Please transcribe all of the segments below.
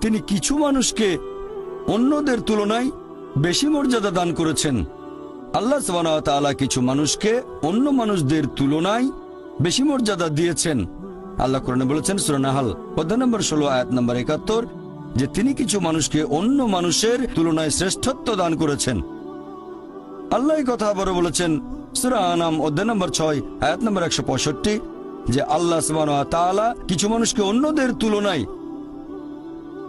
তিনি কিছু মানুষকে অন্যদের তুলনায় বেশি মর্যাদা দান করেছেন। আল্লাহ তাআলা কিছু মানুষকে অন্য মানুষদের তুলনায় বেশি মর্যাদা দিয়েছেন। আল্লাহ কোরআনে বলেছেন, সূরা নাহাল অধ্যায় নম্বর ষোলো, আয়াত নম্বর একাত্তর, যে তিনি কিছু মানুষকে অন্য মানুষের তুলনায় শ্রেষ্ঠত্ব দান করেছেন। আল্লাহ কথা আবারও বলেছেন, সূরা আনাম অধ্যায় নম্বর ছয়, আয়াত নম্বর একশো পঁয়ষট্টি, যে আল্লাহ সুবহানাহু কিছু মানুষকে অন্যদের তুলনায়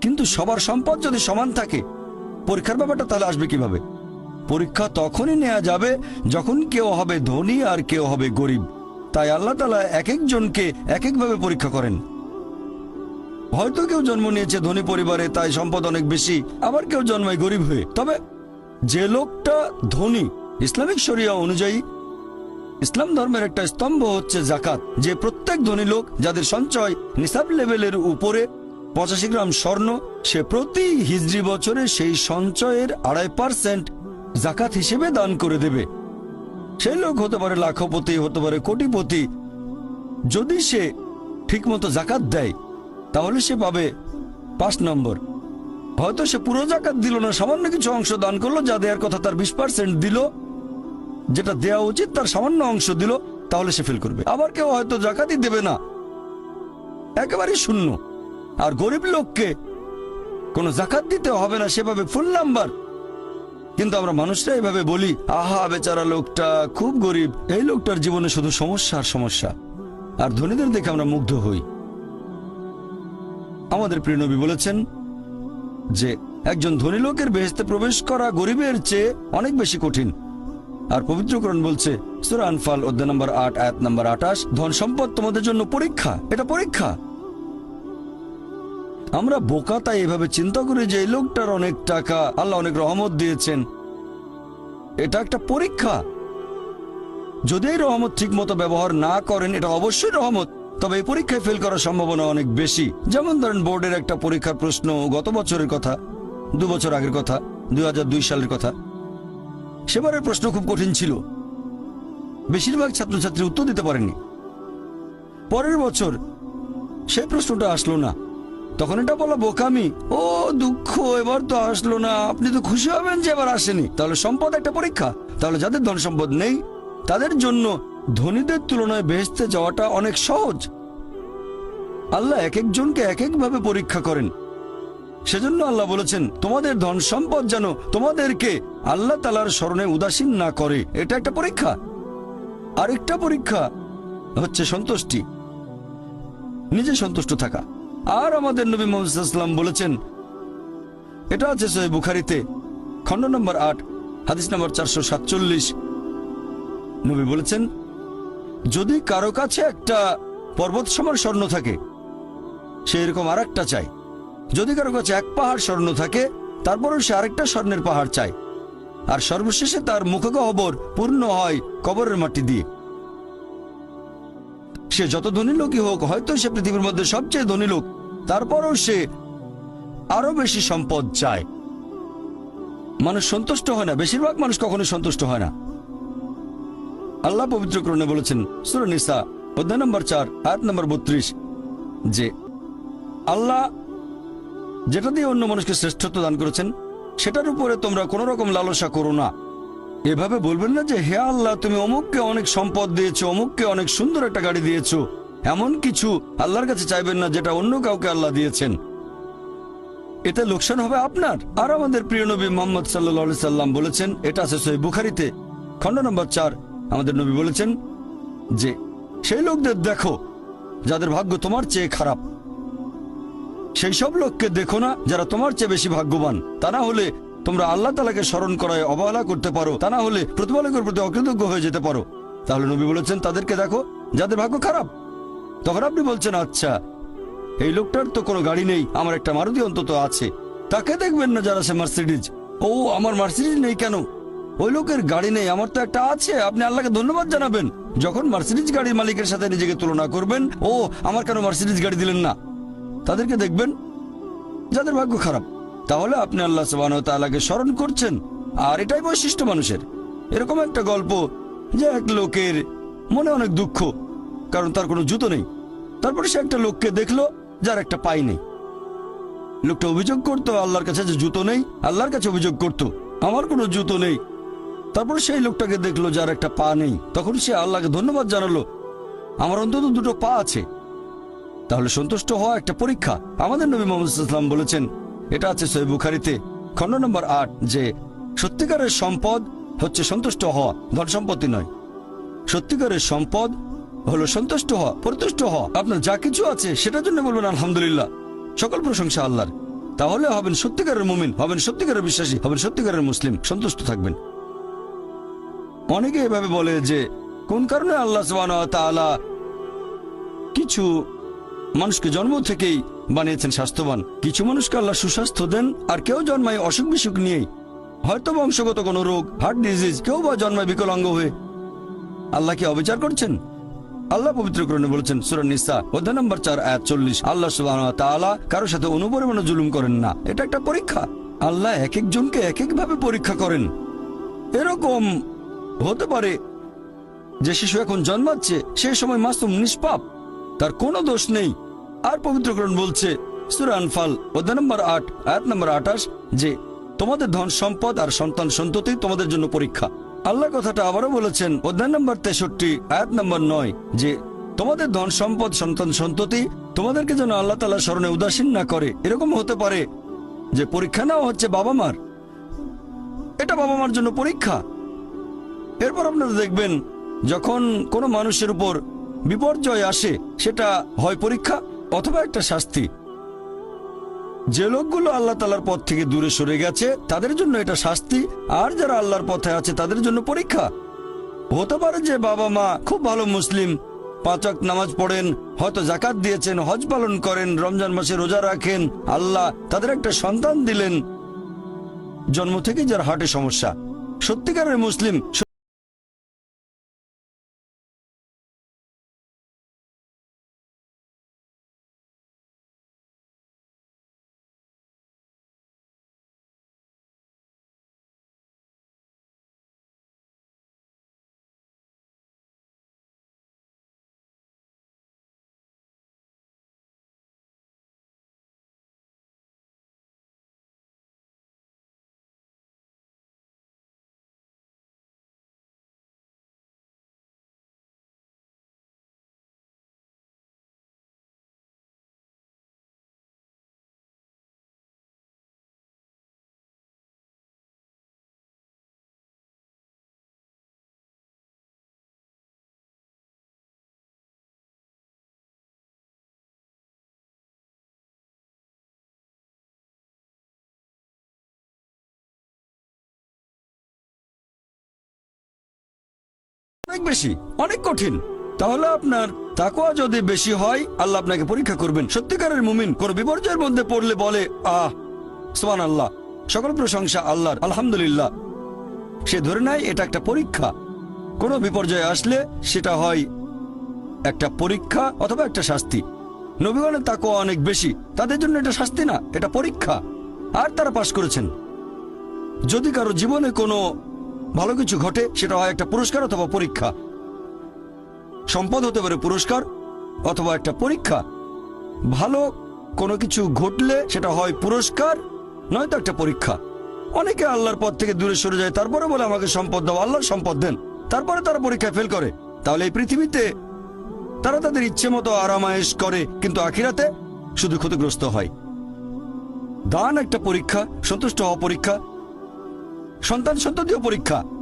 কিন্তু সবার সম্পদ যদি সমান থাকে, পরীক্ষার ব্যাপারটা তাহলে আসবে কীভাবে? পরীক্ষা তখনই নেওয়া যাবে যখন কেউ হবে ধনী আর কেউ হবে গরিব। তাই আল্লাহ তালা এক একজনকে এক একভাবে পরীক্ষা করেন। হয়তো কেউ জন্ম নিয়েছে ধনী পরিবারে, তাই সম্পদ অনেক বেশি, আবার কেউ জন্মায় গরিব হয়ে। তবে যে লোকটা ধনী, ইসলামিক শরিয়া অনুযায়ী, ইসলাম ধর্মের একটা স্তম্ভ হচ্ছে জাকাত। যে প্রত্যেক ধনী লোক যাদের সঞ্চয় নিসাব লেভেলের উপরে পঁচাশি গ্রাম স্বর্ণ, সে প্রতি হিজড়ি বছরে সেই সঞ্চয়ের আড়াই পার্সেন্ট জাকাত হিসেবে দান করে দেবে। সেই লোক হতে পারে লাখপতি, হতে পারে কোটিপতি। যদি সে ঠিকমতো জাকাত দেয়, তাহলে সে পাবে পাঁচ নম্বর। হয়তো সে পুরো জাকাত দিল না, সামান্য কিছু অংশ দান করল, যা দেওয়ার কথা তার বিশ পার্সেন্ট দিল। যেটা দেওয়া উচিত, তার সামান্য অংশ দিল, তাহলে সে ফিল করবে। আবার কেউ হয়তো জাকাতই দেবে না। একেবারে শূন্য। আর গরিব লোককে কোনো জাকাত দিতে হবে না, সেভাবে ফুল নাম্বার কিন্তু আমরা মানুষরা এভাবে বলি, আহা, বেচারা লোকটা খুব গরিব। এই লোকটার জীবনে শুধু সমস্যা আর সমস্যা। আর ধনীদের দেখে আমরা মুগ্ধ হই। আমাদের প্রিয় নবী বলেছেন যে, একজন ধনী লোকের বেহেস্তে প্রবেশ করা গরিবের চেয়ে অনেক বেশি কঠিন। আর পবিত্রকরণ বলছে, সুরা আনফাল, অধ্যায় নম্বর আট, আয়াত নম্বর আঠাশ, ধন সম্পদ তোমাদের জন্য পরীক্ষা। এটা পরীক্ষা। আমরা বোকা, তাই এভাবে চিন্তা করি যে এই লোকটার অনেক টাকা আল্লাহ অনেক রহমত দিয়েছেন। এটা একটা পরীক্ষা। যদি এই রহমত ঠিক মতো ব্যবহার না করেন, এটা অবশ্যই রহমত। তবে এই পরীক্ষায় ফেল করার সম্ভাবনা অনেক বেশি। যেমন ধরেন, বোর্ডের একটা পরীক্ষার প্রশ্ন গত বছরের কথা, দু বছর আগের কথা, দুই হাজার দুই সালের কথা। সেবারের প্রশ্ন খুব কঠিন ছিল। বেশিরভাগ ছাত্রছাত্রী উত্তর দিতে পারেনি পরের বছর সেই প্রশ্নটা আসলো না। তখন এটা বলা বোকামি। ও দুঃখ, এবার তো আসলো না। আপনি তো খুশি হবেন যে এবার আসেনি। তাহলে সম্পদ একটা পরীক্ষা। তাহলে যাদের ধন সম্পদ নেই, তাদের জন্য ধনীদের তুলনায় বেহেস্তে যাওয়াটা অনেক সহজ। আল্লাহ এক একজনকে এক একভাবে পরীক্ষা করেন। সেজন্য আল্লাহ বলেছেন, তোমাদের ধন সম্পদ যেন তোমাদেরকে আল্লাহ তালার স্মরণে উদাসীন না করে। এটা একটা পরীক্ষা। আরেকটা পরীক্ষা হচ্ছে সন্তুষ্টি। নিজে সন্তুষ্ট থাকা। আর আমাদের নবী মোহাম্মদাম বলেছেন, এটা আছে সহি বুখারিতে, খণ্ড নম্বর আট, হাদিস নম্বর চারশো সাতচল্লিশ। নবী বলেছেন, যদি কারও কাছে একটা পর্বত সমান স্বর্ণ থাকে, সে এরকম আর একটা চাই যদি কারও কাছে এক পাহাড় স্বর্ণ থাকে, তারপরেও সে আরেকটা স্বর্ণের পাহাড় চায়। আর সর্বশেষে তার মুখগহ্বর পূর্ণ হয় কবরের মাটি দিয়ে। সে যত ধনী লোকই হোক, হয়তো সে পৃথিবীর মধ্যে সবচেয়ে ধনী লোক, তারপরও সে আরও বেশি সম্পদ চায়। মানুষ সন্তুষ্ট হয় না, বেশিরভাগ মানুষ কখনো সন্তুষ্ট হয় না। আল্লাহ পবিত্র করণে বলেছেন সুরনিসা অধ্যায় নম্বর চার, আয়াত নম্বর বত্রিশ, যে আল্লাহ যেটা দিয়ে অন্য মানুষকে শ্রেষ্ঠত্ব দান করেছেন, সেটার উপরে তোমরা কোনো রকম লালসা করো না। এভাবে বলবেন না যে, হে আল্লাহ, তুমি অমুককে অনেক সম্পদ দিয়েছ, অমুককে অনেক সুন্দর একটা গাড়ি দিয়েছ। এমন কিছু আল্লাহর কাছে চাইবেন না যেটা অন্য কাউকে আল্লাহ দিয়েছেন। এতে লোকসান হবে আপনার। আর আমাদের প্রিয় নবী মোহাম্মদ সাল্লা সাল্লাম বলেছেন, এটা আছে সহি বুখারিতে, খণ্ড নম্বর চার, আমাদের নবী বলেছেন যে, সেই লোকদের দেখো, যাদের ভাগ্য তোমার চেয়ে খারাপ। সেই সব লোককে দেখো না যারা তোমার চেয়ে বেশি ভাগ্যবান। তা না হলে তোমরা আল্লাহ তালাকে স্মরণ করায় অবহেলা করতে পারো, তা না হলে প্রতিপালকের প্রতি অকৃতজ্ঞ হয়ে যেতে পারো। তাহলে নবী বলেছেন, তাদেরকে দেখো, যাদের ভাগ্য খারাপ। তখন আপনি বলছেন আচ্ছা এই লোকটার তো কোনো গাড়ি নেই, আমার একটা মারুতি অন্তত আছে। তাকে দেখবেন না যারা সে মার্সিডিজ? ও, আমার মার্সিডিজ নেই কেন? ওই লোকের গাড়ি নেই, আমার তো একটা আছে, আপনি আল্লাহকে ধন্যবাদ জানাবেন। যখন মার্সিডিজ গাড়ির মালিকের সাথে নিজেকে তুলনা করবেন, ও, আমার কেন মার্সিডিজ গাড়ি দিলেন না? তাদেরকে দেখবেন, যাদের ভাগ্য খারাপ। তাহলে আপনি আল্লাহ তাআলাকে স্মরণ করছেন। আর এটাই বৈশিষ্ট্য মানুষের। এরকম একটা গল্প যে এক লোকের মনে অনেক দুঃখ, কারণ তার কোনো জুতো নেই। তারপরে সে একটা লোককে দেখল, যার একটা পাই নেই। লোকটা অভিযোগ করতো, আল্লাহর কাছে যে জুতো নেই, আল্লাহর কাছে অভিযোগ করত, আমার কোনো জুতো নেই। তারপর সেই লোকটাকে দেখল, যার একটা পা নেই। তখন সে আল্লাহকে ধন্যবাদ জানালো, আমার অন্তত দুটো পা আছে। তাহলে সন্তুষ্ট হওয়া একটা পরীক্ষা। আমাদের নবী মোহাম্মদ বলেছেন এটা আছে সহি বুখারিতে, খণ্ড নম্বর আট, যে সত্যিকারের সম্পদ হচ্ছে সন্তুষ্ট হওয়া, ধন সম্পত্তি নয়। সত্যিকারের সম্পদ হলো সন্তুষ্ট হওয়া, পরিতুষ্ট হওয়া। আপনার যা কিছু আছে সেটার জন্য বলবেন, আলহামদুলিল্লাহ। সকল প্রশংসা আল্লাহর। তাহলে হবেন সত্যিকারের মুমিন, হবেন সত্যিকারের বিশ্বাসী, হবেন সত্যিকারের মুসলিম, সন্তুষ্ট থাকবেন। অনেকে এভাবে বলে যে, কোন কারণে আল্লাহ ওয়া কিছু মানুষকে জন্ম থেকেই বানিয়েছেন স্বাস্থ্যবান। কিছু মানুষকে আল্লাহ সুস্বাস্থ্য দেন, আর কেউ জন্মায় অসুখ বিসুখ নিয়েই। হয়তো বংশগত কোনো রোগ হার্ট ডিজিজ কেউ বা জন্মায় বিকলাঙ্গ হয়ে। আল্লাহ কি অবিচার করছেন? আল্লাহ পবিত্রকরণে বলেছেন সুরান নিসা, অধ্যায় নম্বর চার, আয়াত চল্লিশ, আল্লাহ সুবাহ কারোর সাথে অনুপরিমাণে জুলুম করেন না। এটা একটা পরীক্ষা। আল্লাহ এক একজনকে এক একভাবে পরীক্ষা করেন। এরকম হতে পারে যে শিশু এখন জন্মাচ্ছে সেই সময় মাসুম নিষ্পাপ। তার কোনো দোষ নেই। আর পবিত্রকরণ বলছে, সুরা আনফাল অধ্যায় নম্বর আট, আয়াত নম্বর আঠাশ, যে তোমাদের ধন সম্পদ আর সন্তান সন্ততি তোমাদের জন্য পরীক্ষা। আল্লাহ কথাটা আবারও বলেছেন অধ্যায় নম্বর তেষট্টি, আয়াত নম্বর নয়, যে তোমাদের ধন সম্পদ, সন্তান সন্ততি তোমাদেরকে যেন আল্লাহ তালা স্মরণে উদাসীন না করে। এরকম হতে পারে যে পরীক্ষা নেওয়া হচ্ছে বাবা মার। এটা বাবা মার জন্য পরীক্ষা। এরপর আপনারা দেখবেন, যখন কোনো মানুষের উপর বিপর্যয় আসে, সেটা হয় পরীক্ষা। অথবা একটা শাস্তি। যে লোকগুলো আল্লাহ তালার পথ থেকে দূরে সরে গেছে, তাদের জন্য এটা শাস্তি, আর যারা আল্লাহর পথে আছে, তাদের জন্য পরীক্ষা। হতে পারে যে বাবা মা খুব ভালো মুসলিম পাঁচক নামাজ পড়েন, হয়তো জাকাত দিয়েছেন, হজ পালন করেন, রমজান মাসে রোজা রাখেন, আল্লাহ তাদের একটা সন্তান দিলেন। জন্ম থেকে যার হার্টে সমস্যা। সত্যিকারের মুসলিম অনেক বেশি, অনেক কঠিন। তাহলে আপনার তাকোয়া যদি বেশি হয়, আল্লাহ আপনাকে পরীক্ষা করবেন। সত্যিকারের মুমিন কোন বিপর্যয়ের মধ্যে পড়লে বলে, আহ সোমান আল্লাহ সকল প্রশংসা আল্লাহর, আলহামদুলিল্লাহ। সে ধরে নেয়, এটা একটা পরীক্ষা। কোনো বিপর্যয় আসলে সেটা হয় একটা পরীক্ষা অথবা একটা শাস্তি। নবীগণের তাকুয়া অনেক বেশি, তাদের জন্য এটা শাস্তি না, এটা পরীক্ষা। আর তারা পাশ করেছেন। যদি কারও জীবনে কোনো ভালো কিছু ঘটে, সেটা হয় একটা পুরস্কার অথবা পরীক্ষা। সম্পদ হতে পারে পুরস্কার অথবা একটা পরীক্ষা। ভালো কোনো কিছু ঘটলে সেটা হয় পুরস্কার, নয়তো একটা পরীক্ষা। অনেকে আল্লাহর পথ থেকে দূরে সরে যায়, তারপরে বলে আমাকে সম্পদ দাও আল্লাহর সম্পদ দেন। তারপরে তারা পরীক্ষায় ফেল করে। তাহলে এই পৃথিবীতে তারা তাদের ইচ্ছে মতো আরামায়েশ করে, কিন্তু আখিরাতে শুধু ক্ষতিগ্রস্ত হয়। দান একটা পরীক্ষা, সন্তুষ্ট হওয়া পরীক্ষা সন্তান সন্ততিও পরীক্ষা।